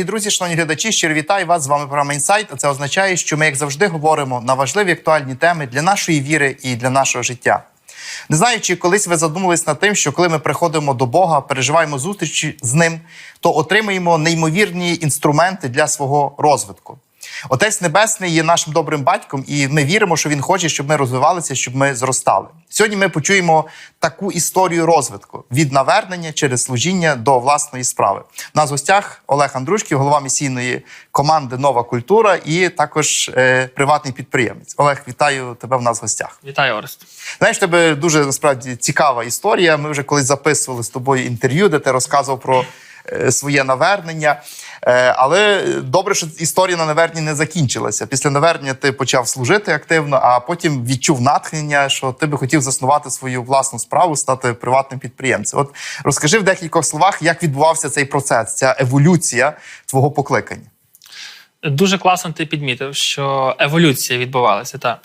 Дорогі друзі, шановні глядачі, щиро вітаю вас. З вами програма «Інсайт». А Це означає, що ми, як завжди, говоримо на важливі актуальні теми для нашої віри і для нашого життя. Не знаю, чи колись ви задумались над тим, що коли ми приходимо до Бога, переживаємо зустрічі з ним, то отримуємо неймовірні інструменти для свого розвитку. Отець Небесний є нашим добрим батьком, і ми віримо, що він хоче, щоб ми розвивалися, щоб ми зростали. Сьогодні ми почуємо таку історію розвитку від навернення через служіння до власної справи. У нас в гостях Олег Андрушків, голова місійної команди Нова культура і також е, приватний підприємець. Олег, вітаю тебе в нас в гостях. Вітаю, Орест. Знаєш, тебе дуже насправді цікава історія. Ми вже колись записували з тобою інтерв'ю, де ти розказував про своє навернення. Е, але добре, що історія на наверненні не закінчилася. Після навернення ти почав служити активно, а потім відчув натхнення, що ти би хотів заснувати свою власну справу, стати приватним підприємцем. От розкажи в декількох словах, як відбувався цей процес, ця еволюція твого покликання. Дуже класно ти підмітив, що еволюція відбувалася. Та.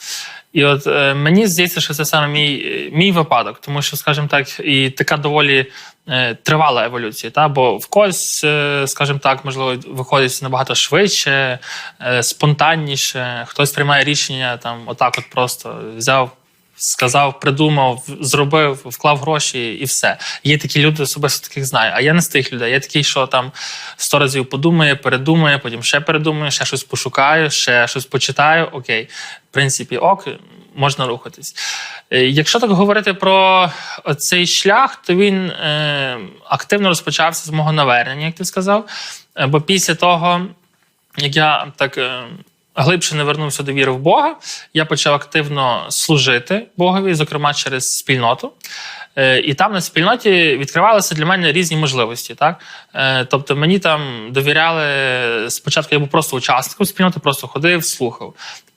І от е, мені здається, що це саме мій, мій випадок, тому що, скажімо так, і така доволі е, тривала еволюція. Та? Бо в когось, е, скажімо так, можливо, виходить набагато швидше, е, спонтанніше, хтось приймає рішення там, отак, от просто взяв. Сказав, придумав, зробив, вклав гроші і все. Є такі люди, особисто таких знаю. А я не з тих людей. Я такий, що там сто разів подумає, передумає, потім ще передумає, ще щось пошукаю, ще щось почитаю. Окей, в принципі, ок, можна рухатись. Е, Якщо так говорити про цей шлях, то він е, активно розпочався з мого навернення, як ти сказав. Е, Бо після того, як я так. Глибше не вернувся до віри в Бога, я почав активно служити Богові, зокрема через спільноту. Е, І там на спільноті відкривалися для мене різні можливості. Так? Е, Тобто мені там довіряли спочатку, я був просто учасником спільноти, просто ходив, слухав.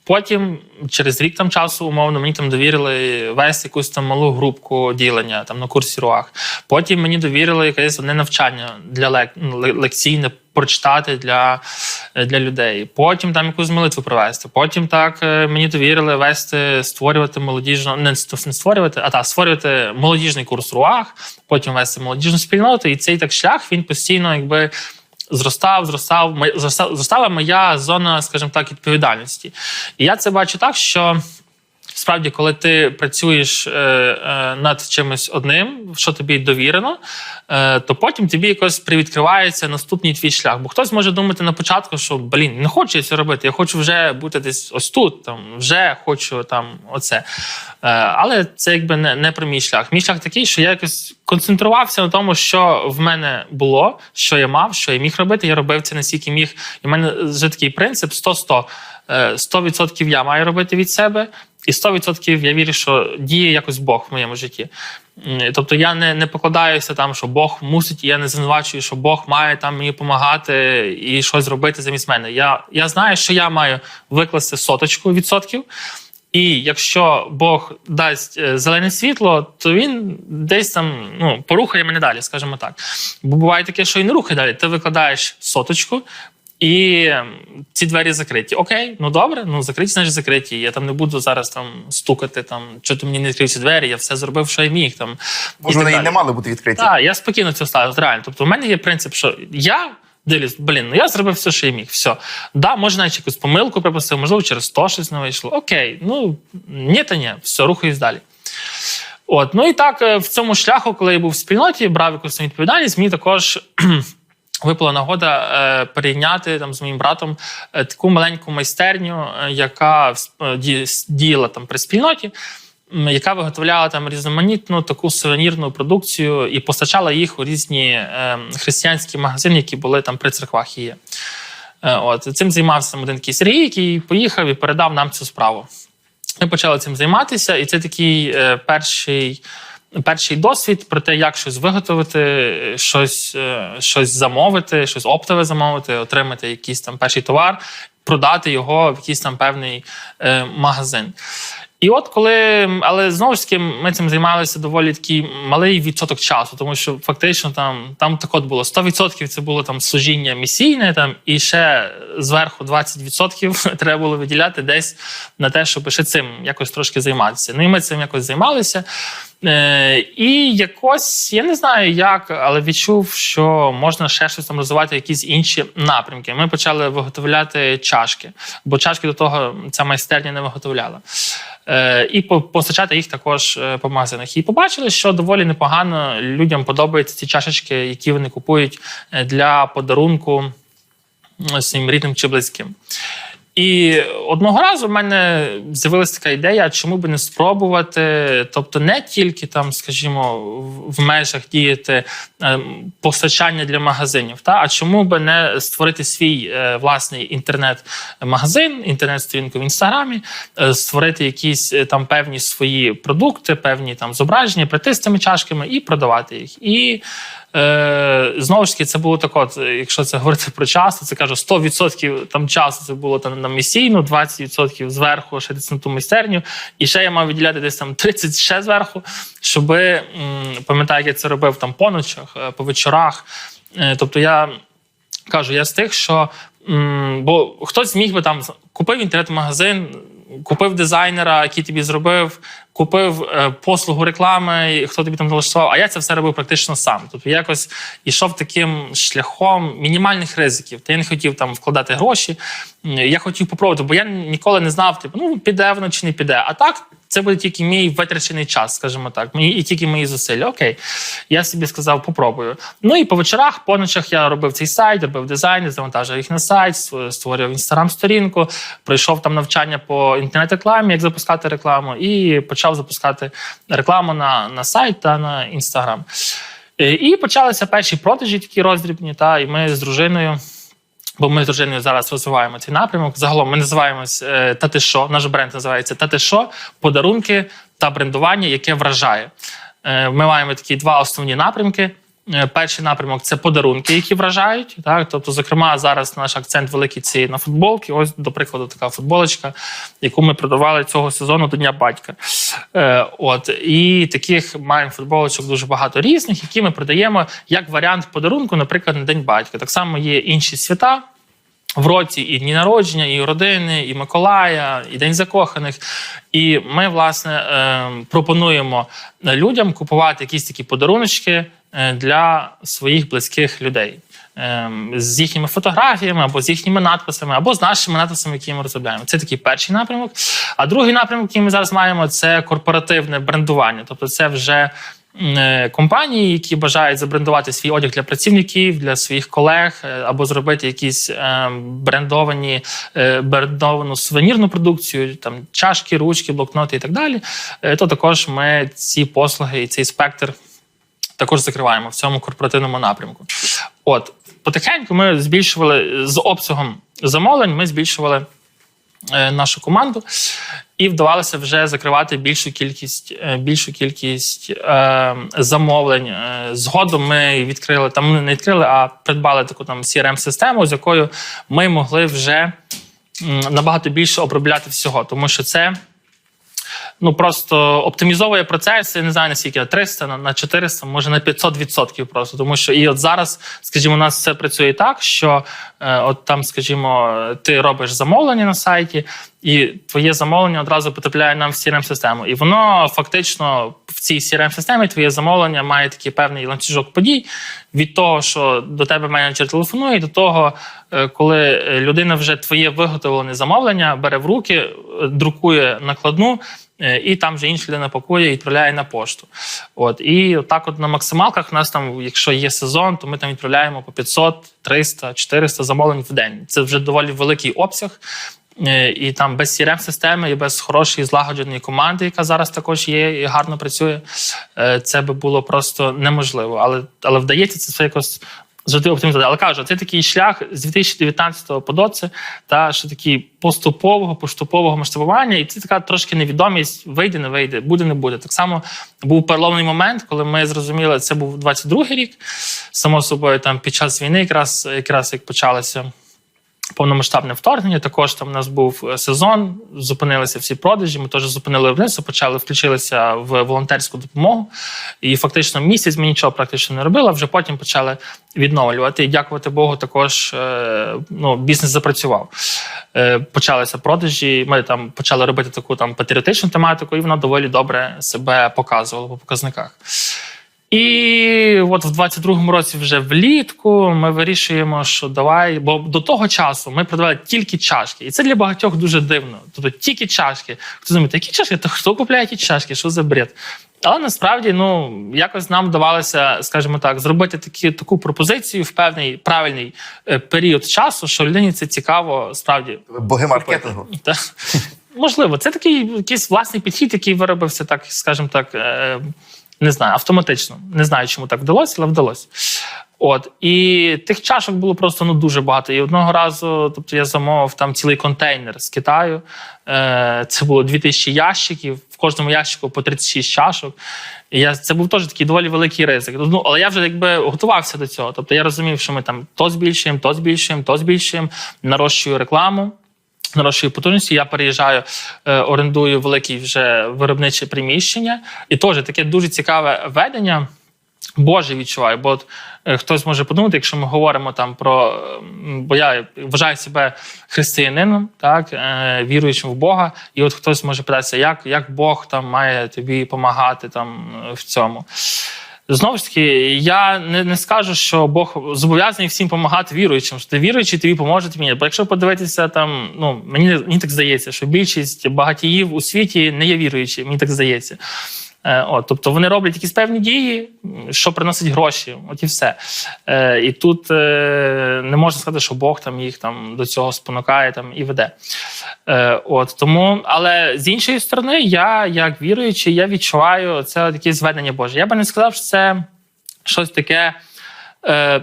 Потім, через рік там часу, умовно, мені там довірили вести якусь там малу групку ділення там на курсі РУАХ. Потім мені довірили якесь одне навчання для лек... ну, лекційне прочитати для, е, для людей. Потім там якусь молитву провести. Потім так е, мені довірили вести, створювати молодіжну, не не створювати, а та створювати молодіжний курс РУАХ, потім вести молодіжну спільноту. І цей так шлях він постійно, якби зростав, зростав, зростала моя зона, скажімо так, відповідальності. І я це бачу так, що. Справді, коли ти працюєш е, е, над чимось одним, що тобі довірено, е, то потім тобі якось привідкривається наступний твій шлях. Бо хтось може думати на початку, що блін, не хочу я це робити, я хочу вже бути десь ось тут, там вже хочу там оце. Е, але це якби не, не про мій шлях. Мій шлях такий, що я якось концентрувався на тому, що в мене було, що я мав, що я міг робити. Я робив це наскільки міг. І в мене вже такий принцип 100-100. Е, 100% я маю робити від себе, і 100% я вірю, що діє якось Бог в моєму житті. Тобто я не, не покладаюся там, що Бог мусить, і я не звинувачую, що Бог має там мені допомагати і щось робити замість мене. Я, я знаю, що я маю викласти соточку відсотків. І якщо Бог дасть е, зелене світло, то він десь там ну, порухає мене далі, скажімо так. Бо буває таке, що і не рухає далі. Ти викладаєш соточку, і ем, ці двері закриті. Окей, ну добре, ну закриті, значить закриті. Я там не буду зараз там стукати, там що ти мені не відкрив ці двері, я все зробив, що я міг. Там, і вони і не мали бути відкриті. Так, я спокійно це ставлю, реально. Тобто, у мене є принцип, що я дивлюсь, блін, ну я зробив все, що я міг. Все. Да, може, навіть якусь помилку припустив, можливо, через то щось не вийшло. Окей, ну ні, та ні, все, рухаюсь далі. От, ну і так, е, в цьому шляху, коли я був в спільноті, брав якусь відповідальність, мені також. Випала нагода е, перейняти там з моїм братом е, таку маленьку майстерню, е, яка діяла там при спільноті, яка виготовляла там різноманітну таку сувенірну продукцію і постачала їх у різні християнські магазини, які були там при церквах. є. От цим займався там Сергій, який поїхав і передав нам цю справу. Ми почали цим займатися, і це такий перший. Перший досвід про те, як щось виготовити, щось, е, щось замовити, щось оптове замовити, отримати якийсь там перший товар, продати його в якийсь там певний е, магазин. І от коли, але знову ж таки, ми цим займалися доволі такий малий відсоток часу, тому що фактично там, там так от було 100% це було там служіння місійне, там, і ще зверху 20% треба було виділяти десь на те, щоб ще цим якось трошки займатися. Ну і ми цим якось займалися. Е, і якось я не знаю як, але відчув, що можна ще щось там розвивати, якісь інші напрямки. Ми почали виготовляти чашки, бо чашки до того ця майстерня не виготовляла. Е, і постачати їх також е, по магазинах. І побачили, що доволі непогано людям подобаються ці чашечки, які вони купують е, для подарунку своїм рідним чи близьким. І одного разу в мене з'явилася така ідея, чому би не спробувати, тобто не тільки там, скажімо, в- межах діяти ем, постачання для магазинів, та а чому би не створити свій е, власний інтернет-магазин, інтернет-сторінку в інстаграмі, е, створити якісь е, там певні свої продукти, певні там зображення, цими чашками і продавати їх. І Е, знову ж таки, це було так, от, якщо це говорити про час, то це кажу, 100% там часу це було там на місійну, 20% зверху, ще десь на ту майстерню. І ще я мав виділяти десь там 30 ще зверху, щоб пам'ятаю, як я це робив там по ночах, е, по вечорах. Е, тобто я кажу, я з тих, що бо хтось міг би там купив інтернет-магазин, купив дизайнера, який тобі зробив, купив е, послугу реклами, хто тобі там налаштував. А я це все робив практично сам. Тобто якось йшов таким шляхом мінімальних ризиків. Та я не хотів там вкладати гроші. Я хотів попробувати, бо я ніколи не знав, типу, ну піде воно чи не піде. А так. Це буде тільки мій витрачений час, скажімо так, мої і тільки мої зусилля. Окей, я собі сказав, попробую. Ну і по вечорах, по ночах я робив цей сайт, робив дизайн, завантажив їх на сайт, ст- створював інстаграм-сторінку, пройшов там навчання по інтернет-рекламі, як запускати рекламу, і почав запускати рекламу на, на сайт та на інстаграм. Е, І почалися перші продажі, такі роздрібні. Та і ми з дружиною. Бо ми з дружиною зараз розвиваємо цей напрямок. Загалом ми називаємось е, «Та що?», Наш бренд називається «Та що?», подарунки та брендування, яке вражає. Е, Ми маємо такі два основні напрямки. Е, Перший напрямок це подарунки, які вражають. Так, тобто, зокрема, зараз наш акцент великий ці на футболки. Ось, до прикладу, така футболочка, яку ми продавали цього сезону до Дня батька. Е, от і таких маємо футболочок дуже багато різних, які ми продаємо як варіант подарунку, наприклад, на День батька. Так само є інші свята. В році і дні народження, і родини, і Миколая, і День закоханих. І ми, власне, е, пропонуємо людям купувати якісь такі подаруночки для своїх близьких людей. Е, З їхніми фотографіями, або з їхніми надписами, або з нашими надписами, які ми розробляємо. Це такий перший напрямок. А другий напрямок, який ми зараз маємо, це корпоративне брендування. Тобто, це вже е, компанії, які бажають забрендувати свій одяг для працівників, для своїх колег, е, або зробити якісь е, брендовані е, брендовану сувенірну продукцію, там чашки, ручки, блокноти і так далі. Е, То також ми ці послуги і цей спектр також закриваємо в цьому корпоративному напрямку. От потихеньку ми збільшували з обсягом замовлень. Ми збільшували е, нашу команду і вдавалося вже закривати більшу кількість е, більшу кількість е, замовлень. Е, Згодом ми відкрили там не відкрили, а придбали таку там crm систему з якою ми могли вже набагато більше обробляти всього, тому що це. Ну просто оптимізовує процес, я не знаю наскільки на 300, на- на 400, може на 500% просто. Тому що і от зараз, скажімо, у нас все працює так, що е, от там, скажімо, ти робиш замовлення на сайті, і твоє замовлення одразу потрапляє нам в crm систему І воно фактично в цій crm системі твоє замовлення має такий певний ланцюжок подій від того, що до тебе менеджер телефонує, до того, е, коли е, людина вже твоє виготовлене замовлення бере в руки, е, друкує накладну. Е, І там вже інша людина пакує і відправляє на пошту. От і так, от на максималках, у нас там, якщо є сезон, то ми там відправляємо по 500, 300, 400 замовлень в день. Це вже доволі великий обсяг. Е, І там без crm системи і без хорошої злагодженої команди, яка зараз також є і гарно працює, е, це би було просто неможливо. Але, але вдається це все якось завжди оптимізувати. Але кажу, це такий шлях з 2019 по доці, та що такий поступового, поступового масштабування, і це така трошки невідомість: вийде, не вийде, буде, не буде. Так само був переломний момент, коли ми зрозуміли, це був 22-й рік. Само собою, там під час війни, якраз якраз як почалося повномасштабне вторгнення. Також там у нас був е, сезон, зупинилися всі продажі. Ми теж зупинили виробництво, почали включилися в волонтерську допомогу. І фактично місяць ми нічого практично не робили. Вже потім почали відновлювати. І дякувати Богу, також е, ну, бізнес запрацював. Е, Почалися продажі. Ми там почали робити таку там патріотичну тематику, і вона доволі добре себе показувала по показниках. І от в 22-му році, вже влітку, ми вирішуємо, що давай, бо до того часу ми продавали тільки чашки, і це для багатьох дуже дивно. Тобто тільки чашки. Хто думає, які чашки? Та хто купляє ті чашки? Що за бред? Але насправді, ну якось нам вдавалося, скажімо так, зробити такі таку пропозицію в певний правильний е, період часу, що людині це цікаво, справді Боги маркетингу. можливо, це такий якийсь власний підхід, який виробився, так скажімо так, е, не знаю, автоматично. Не знаю, чому так вдалося, але вдалося. От і тих чашок було просто ну дуже багато. І одного разу, тобто я замовив там цілий контейнер з Китаю. Е, Це було 2000 ящиків. В кожному ящику по 36 чашок. І я це був теж такий доволі великий ризик. Ну але я вже якби готувався до цього. Тобто я розумів, що ми там то збільшуємо, то збільшуємо, то збільшуємо, нарощую рекламу. Нарощую потужності, я переїжджаю, е, орендую велике вже виробниче приміщення, і теж таке дуже цікаве ведення. Боже відчуваю, бо от е, хтось може подумати, якщо ми говоримо там про бо я вважаю себе християнином, так е, віруючим в Бога, і от хтось може питатися, як, як Бог там має тобі допомагати там е, в цьому. Знову ж таки, я не, не скажу, що Бог зобов'язаний всім допомагати віруючим. Що ти віруючий, тобі поможе мені. Бо якщо подивитися там, ну мені, мені так здається, що більшість багатіїв у світі не є віруючі, мені так здається. Е, От, тобто вони роблять якісь певні дії, що приносить гроші, от і все. Е, і тут е, не можна сказати, що Бог там їх там до цього спонукає там і веде. Е, от тому, але з іншої сторони, я як віруючий, я відчуваю це таке зведення Боже. Я би не сказав, що це щось таке. Е,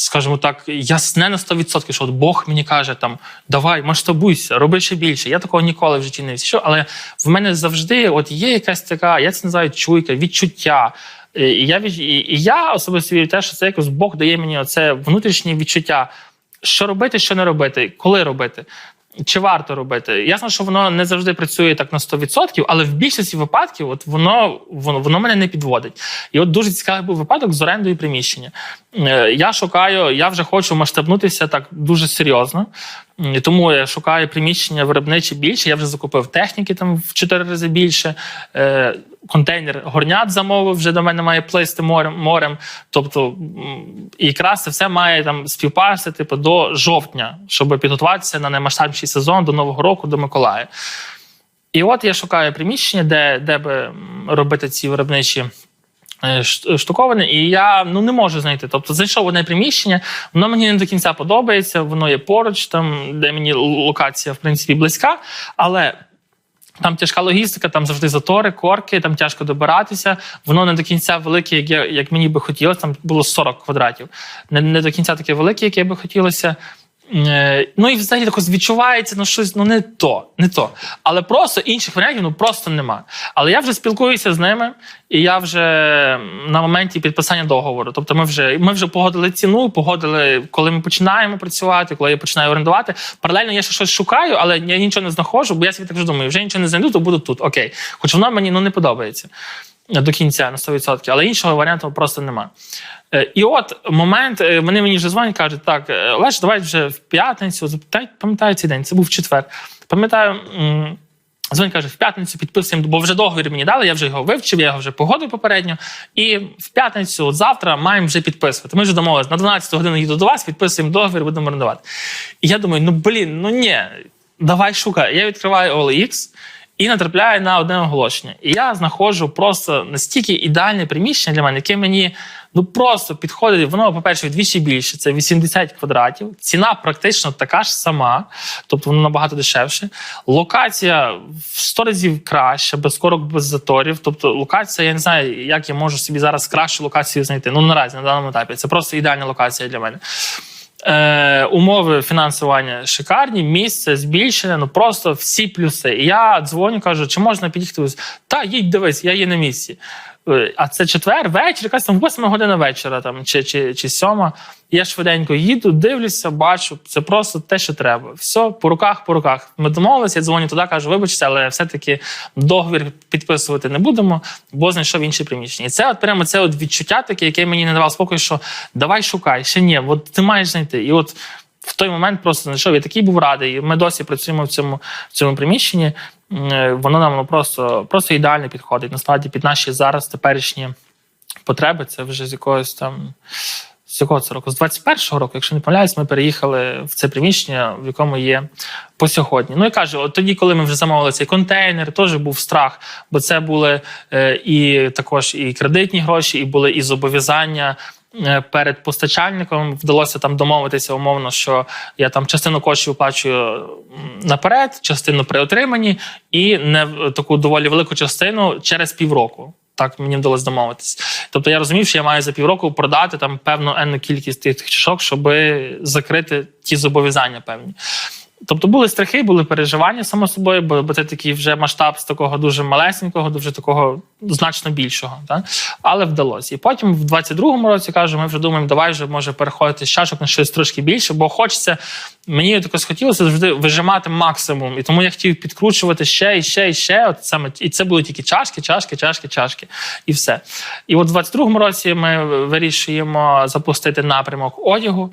Скажімо так, ясне на 100%, що от Бог мені каже, там давай, масштабуйся, роби ще більше. Я такого ніколи в житті не відчув, але в мене завжди от є якась така, я це називаю чуйка, відчуття. І я, і, і я особисто вірю те, що це якось Бог дає мені оце внутрішнє відчуття, що робити, що не робити, коли робити. Чи варто робити? Ясно, що воно не завжди працює так на 100%, але в більшості випадків от воно, воно, воно мене не підводить. І от дуже цікавий був випадок з орендою приміщення. Е, Я шукаю, я вже хочу масштабнутися так дуже серйозно. І Тому я шукаю приміщення виробниче більше. Я вже закупив техніки там в 4 рази більше. Е, Контейнер горнят замовив, вже до мене має плисти морем. морем. Тобто, якраз це все має там співпасти типу, до жовтня, щоб підготуватися на наймасштабніший сезон до Нового року, до Миколая. І от я шукаю приміщення, де, де би робити ці виробничі е, ш- штуковини, і я ну не можу знайти. Тобто зайшов в одне приміщення, воно мені не до кінця подобається, воно є поруч, там де мені локація в принципі близька, але. Там тяжка логістика, там завжди затори, корки, там тяжко добиратися. Воно не до кінця велике, як, я, як мені би хотілося. Там було 40 квадратів. Не, не до кінця таке велике, яке би хотілося. Е, Ну і взагалі також відчувається ну щось ну не то, не то. Але просто інших варіантів ну просто нема. Але я вже спілкуюся з ними, і я вже на моменті підписання договору. Тобто, ми вже ми вже погодили ціну, погодили, коли ми починаємо працювати, коли я починаю орендувати. Паралельно я ще щось шукаю, але я нічого не знаходжу, бо я собі так вже думаю, вже нічого не знайду, то буду тут. Окей, хоч воно мені ну не подобається до кінця на 100%, але іншого варіанту просто немає. Е, І от момент, е, вони мені вже дзвонять, кажуть, так, е, Леш, давай вже в п'ятницю, пам'ятаю цей день, це був четвер. Пам'ятаю, дзвонить, каже, в п'ятницю підписуємо, бо вже договір мені дали, я вже його вивчив, я його вже погодив попередньо. І в п'ятницю, от завтра, маємо вже підписувати. Ми вже домовилися, на 12 годину їду до вас, підписуємо договір, будемо орендувати. І я думаю, ну блін, ну ні, давай шукай. Я відкриваю OLX, і натрапляю на одне оголошення. І я знаходжу просто настільки ідеальне приміщення для мене, яке мені ну просто підходить. Воно, по-перше, вдвічі більше, це 80 квадратів. Ціна практично така ж сама, тобто воно набагато дешевше. Локація в 100 разів краща, без корок, без заторів. Тобто, локація, я не знаю, як я можу собі зараз кращу локацію знайти. Ну наразі на даному етапі. Це просто ідеальна локація для мене. Е, умови фінансування шикарні, місце збільшене, ну просто всі плюси. І я дзвоню, кажу, чи можна під'їхати? Та їдь дивись, я є на місці. Е, А це четвер, вечір, якась там восьма година вечора, там чи, чи, чи сьома. Я швиденько їду, дивлюся, бачу. Це просто те, що треба. Все по руках, по руках. Ми домовилися, я дзвоню туди, кажу, вибачте, але все-таки договір підписувати не будемо, бо знайшов інші приміщення. І це от прямо це от відчуття таке, яке мені не давало спокою, що давай шукай, ще ні, от ти маєш знайти. І от в той момент просто знайшов. Я такий був радий. Ми досі працюємо в цьому, в цьому приміщенні. Е, Воно нам ну, просто, просто ідеально підходить. Насправді під наші зараз теперішні потреби. Це вже з якогось там. З якого це року? З 21-го року, якщо не помиляюсь, ми переїхали в це приміщення, в якому є по сьогодні. Ну і кажу, от тоді, коли ми вже замовили цей контейнер, теж був страх, бо це були е, і також і кредитні гроші, і були і зобов'язання. Е, Перед постачальником вдалося там домовитися умовно, що я там частину коштів оплачую наперед, частину при отриманні, і не таку доволі велику частину через півроку. Так мені вдалося домовитись. Тобто я розумів, що я маю за півроку продати там певну енну кількість тих чашок, щоб закрити ті зобов'язання певні. Тобто були страхи, були переживання само собою, бо, бо це такий вже масштаб з такого дуже малесенького до вже такого значно більшого. Так? Але вдалося. І потім в 22-му році кажу, ми вже думаємо, давай вже може переходити з чашок на щось трошки більше, бо хочеться. Мені також хотілося завжди вижимати максимум. І тому я хотів підкручувати ще і ще і ще. От саме і це були тільки чашки, чашки, чашки, чашки, і все. І от в 22-му році ми вирішуємо запустити напрямок одягу.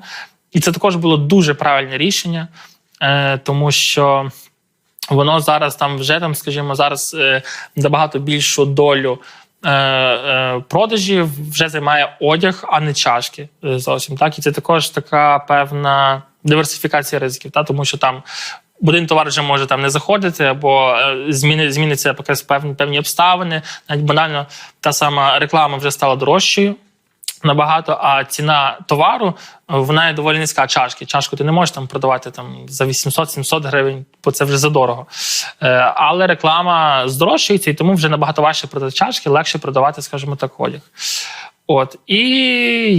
І це також було дуже правильне рішення, е, тому що воно зараз там вже там, скажімо, зараз е, набагато більшу долю. е, е, Продажів вже займає одяг, а не чашки зовсім так. І це також така певна диверсифікація ризиків, та тому що там один товар вже може там не заходити, або зміни зміниться якась певні певні обставини. Навіть банально та сама реклама вже стала дорожчою набагато, а ціна товару е, вона є доволі низька. Чашки. Чашку ти не можеш там продавати там за 800-700 гривень, бо це вже задорого. Е, але реклама здорожчується, і тому вже набагато важче продати чашки, легше продавати, скажімо так, одяг. От і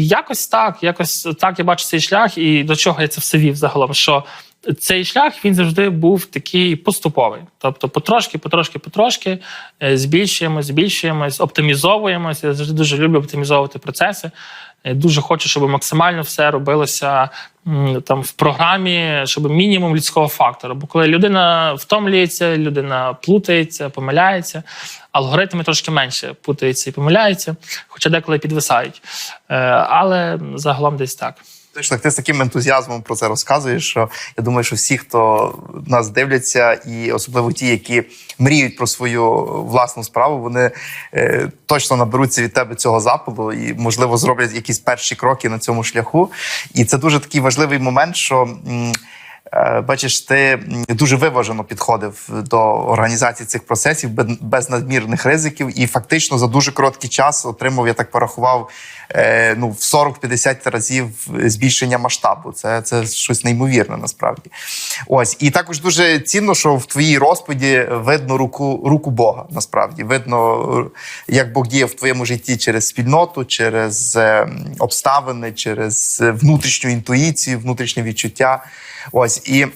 якось так, якось так я бачу цей шлях, і до чого я це все вів загалом. Що цей шлях він завжди був такий поступовий. Тобто, потрошки, потрошки, потрошки е, збільшуємось, збільшуємось, оптимізовуємось. Я завжди дуже люблю оптимізовувати процеси. Е, Дуже хочу, щоб максимально все робилося там в програмі, щоб мінімум людського фактора. Бо коли людина втомлюється, людина плутається, помиляється, алгоритми трошки менше путаються і помиляються, хоча деколи підвисають. Е, Але загалом десь так. Точно, ти з таким ентузіазмом про це розказуєш. Що я думаю, що всі, хто нас дивляться, і особливо ті, які мріють про свою власну справу, вони е, точно наберуться від тебе цього запалу і, можливо, зроблять якісь перші кроки на цьому шляху. І це дуже такий важливий момент, що. м, Бачиш, ти дуже виважено підходив до організації цих процесів без- надмірних ризиків, і фактично за дуже короткий час отримав, я так порахував, е, ну в 40-50 разів збільшення масштабу. Це, це щось неймовірне насправді. Ось і також дуже цінно, що в твоїй розповіді видно руку руку Бога. Насправді видно, е, як Бог діє в твоєму житті через спільноту, через е, обставини, через е, внутрішню інтуїцію, внутрішнє відчуття. Ось і.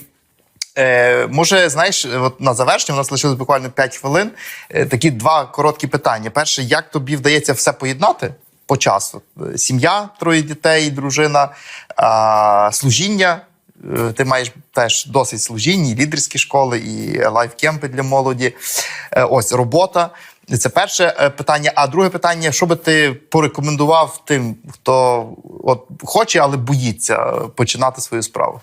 Е, може, знаєш, от на завершення у нас лишилось буквально 5 хвилин. Е, такі два короткі питання. Перше, як тобі вдається все поєднати по часу? Е, Сім'я, троє дітей, дружина, а, служіння. Е, Ти маєш теж досить служінь, і лідерські школи, і лайфкемпи для молоді. Е, Ось робота. Це перше е, питання. А друге питання: що би ти порекомендував тим, хто от хоче, але боїться е, починати свою справу?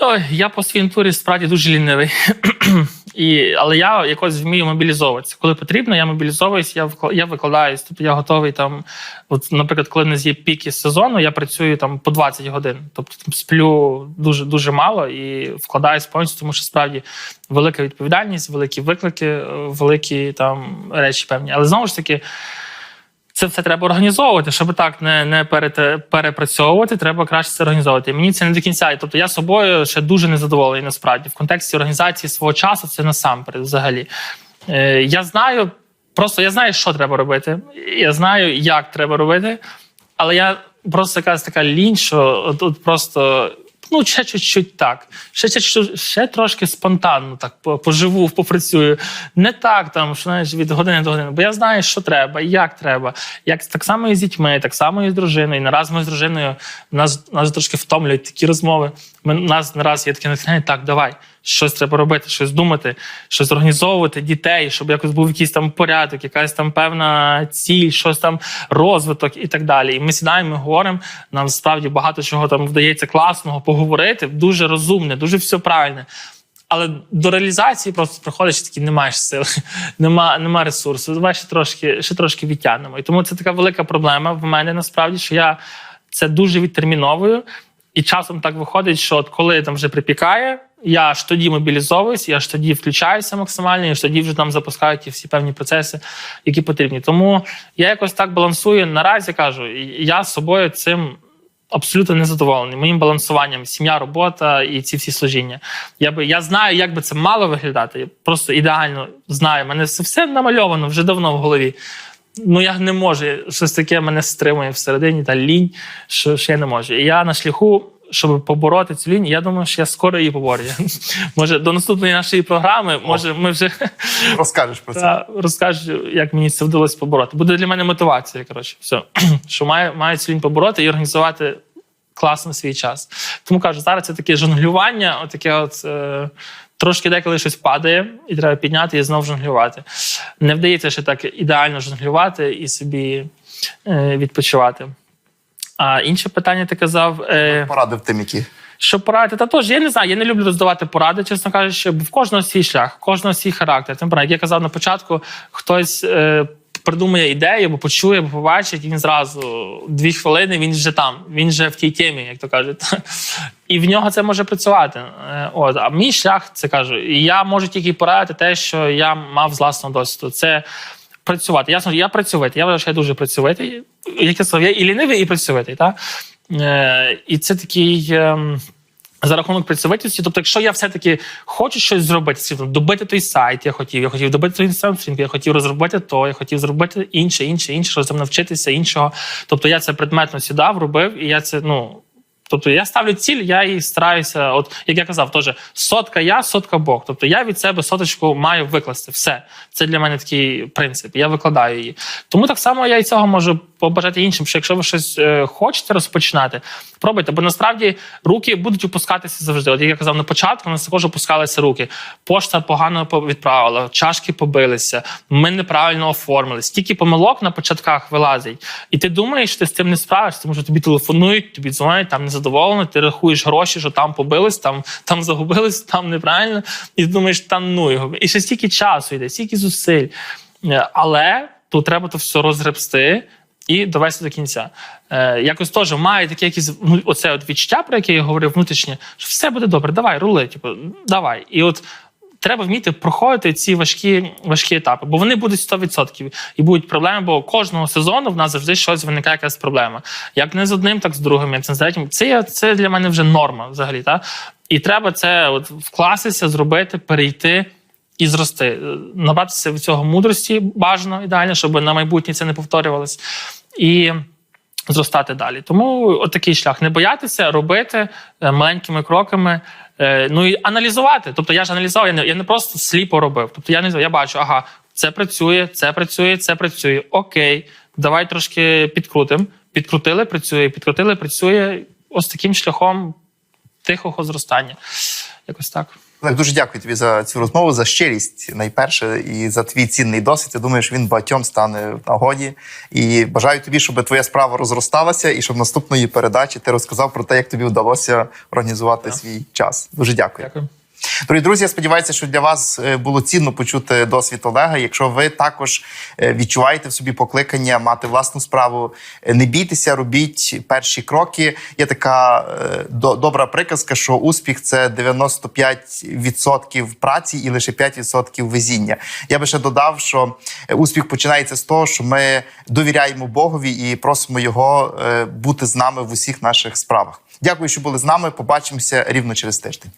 Ой, я по своїй натурі справді дуже лінивий. І, але я якось вмію мобілізовуватися. Коли потрібно, я мобілізовуюсь, я вкла- я викладаюсь. Тобто я готовий там. От, наприклад, коли нас є піки сезону, я працюю там по 20 годин. Тобто там сплю дуже дуже мало і вкладаюсь повністю, тому що справді велика відповідальність, великі виклики, е, великі там речі певні. Але знову ж таки. Це все треба організовувати, щоб так не, не перепрацьовувати, треба краще це організовувати. Мені це не до кінця. Тобто я собою ще дуже незадоволений насправді. В контексті організації свого часу це насамперед взагалі. Е, я знаю, просто я знаю, що треба робити. Я знаю, як треба робити, але я просто якась така лінь, що от просто ну, ще чуть-чуть так. Ще, ще, ще трошки спонтанно так по- поживу, попрацюю. Не так там, що знаєш, від години до години. Бо я знаю, що треба, як треба. Як так само і з дітьми, так само і з дружиною. І нараз ми з дружиною нас, нас трошки втомлюють такі розмови. Ми, нас нараз є таке натхнення, так, давай. Щось треба робити, щось думати, щось організовувати дітей, щоб якось був якийсь там порядок, якась там певна ціль, щось там розвиток і так далі. І ми сідаємо, ми говоримо. Нам справді багато чого там вдається класного поговорити, дуже розумне, дуже все правильне. Але до реалізації просто приходиш і таки не маєш сили, нема, нема ресурсу. Давай ще трошки, ще трошки відтягнемо. І тому це така велика проблема в мене насправді, що я це дуже відтерміновую. І часом так виходить, що от коли там вже припікає, я аж тоді мобілізовуюсь, я аж тоді включаюся максимально, і аж тоді вже там запускаю ті всі певні процеси, які потрібні. Тому я якось так балансую. Наразі кажу, я з собою цим абсолютно не задоволений. Моїм балансуванням сім'я, робота і ці всі служіння. Я би я знаю, як би це мало виглядати. Я просто ідеально знаю. Мене це все намальовано вже давно в голові. Ну я не можу. Щось таке мене стримує всередині та лінь, що, що я не можу. І я на шляху. Щоб побороти цю лінію, я думаю, що я скоро її поборю. Може, до наступної нашої програми, може, ми вже Розкажеш про це. розкажу, як мені це вдалося побороти. Буде для мене мотивація. Коротше, все. що маю, маю цю лінь побороти і організувати класно свій час. Тому кажу, зараз це таке жонглювання, отаке от. Е, Трошки деколи щось падає, і треба підняти і знов жонглювати. Не вдається ще так ідеально жонглювати і собі е, відпочивати. А інше питання ти казав. Е, Порадив тим, які. що порадити, та теж я не знаю, я не люблю роздавати поради, чесно кажучи, бо в кожного свій шлях, в кожного свій характер. Тим як я казав на початку, хтось е, придумує ідею, або почує, або побачить, і він зразу дві хвилини він вже там, він вже в тій темі, як то кажуть. І в нього це може працювати. Е, От, а мій шлях це кажу. І я можу тільки порадити те, що я мав з власного досвіду. Це працювати. Ясно, я працьовитий. Я вважаю, що я дуже працьовитий. Як я сказав, я і лінивий, і працьовитий. Та? Е, і це такий. ем, за рахунок працьовитості, тобто, якщо я все-таки хочу щось зробити, добити той сайт, я хотів, я хотів добити той інстаграм, я хотів розробити то, я хотів зробити інше, інше, інше, щось там навчитися іншого. Тобто я це предметно сідав, робив, і я це ну. Тобто я ставлю ціль, я її стараюся, от як я казав, теж сотка я, сотка Бог. Тобто я від себе соточку маю викласти. Все. Це для мене такий принцип. Я викладаю її. Тому так само я і цього можу побажати іншим, що якщо ви щось е, хочете розпочинати, пробуйте, бо насправді руки будуть опускатися завжди. От як я казав на початку, у нас також опускалися руки. Пошта погано по- відправила, чашки побилися, ми неправильно оформили. Стільки помилок на початках вилазить. І ти думаєш, що ти з цим не справишся, тому що тобі телефонують, тобі дзвонять, там незадоволено, ти рахуєш гроші, що там побились, там, там загубились, там неправильно. І думаєш, та ну його. І ще стільки часу йде, стільки зусиль. Е, Але тут треба то все розгребсти і довести до кінця. Е, якось теж має таке якесь ну, оце от відчуття, про яке я говорив внутрішнє, що все буде добре, давай, рули, типу, давай. І от треба вміти проходити ці важкі, важкі етапи, бо вони будуть 100%. І будуть проблеми, бо кожного сезону в нас завжди щось виникає якась проблема. Як не з одним, так з другим, як не з третім. Це, це для мене вже норма взагалі. Та? І треба це от вкластися, зробити, перейти і зрости. Е, Набратися від цього мудрості бажано ідеально, щоб на майбутнє це не повторювалось. І зростати далі. Тому от такий шлях. Не боятися робити е, маленькими кроками. е, Ну і аналізувати. Тобто я ж аналізував, я не, я не просто сліпо робив. Тобто я не я бачу, ага, це працює, це працює, це працює. Окей, давай трошки підкрутимо. Підкрутили, працює, підкрутили, працює. Ось таким шляхом тихого зростання. Якось так. Олег, дуже дякую тобі за цю розмову, за щирість найперше і за твій цінний досвід. Я думаю, що він багатьом стане в нагоді. І бажаю тобі, щоб твоя справа розросталася, і щоб наступної передачі ти розказав про те, як тобі вдалося організувати свій час. Дуже дякую. Дякую. Дорогі друзі, я сподіваюся, що для вас е, було цінно почути досвід Олега. Якщо ви також е, відчуваєте в собі покликання мати власну справу, е, не бійтеся, робіть перші кроки. Є така до- добра приказка, що успіх це 95% праці і лише 5% везіння. Я би ще додав, що успіх починається з того, що ми довіряємо Богові і просимо його бути з нами в усіх наших справах. Дякую, що були з нами. Побачимося рівно через тиждень.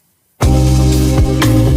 Thank you.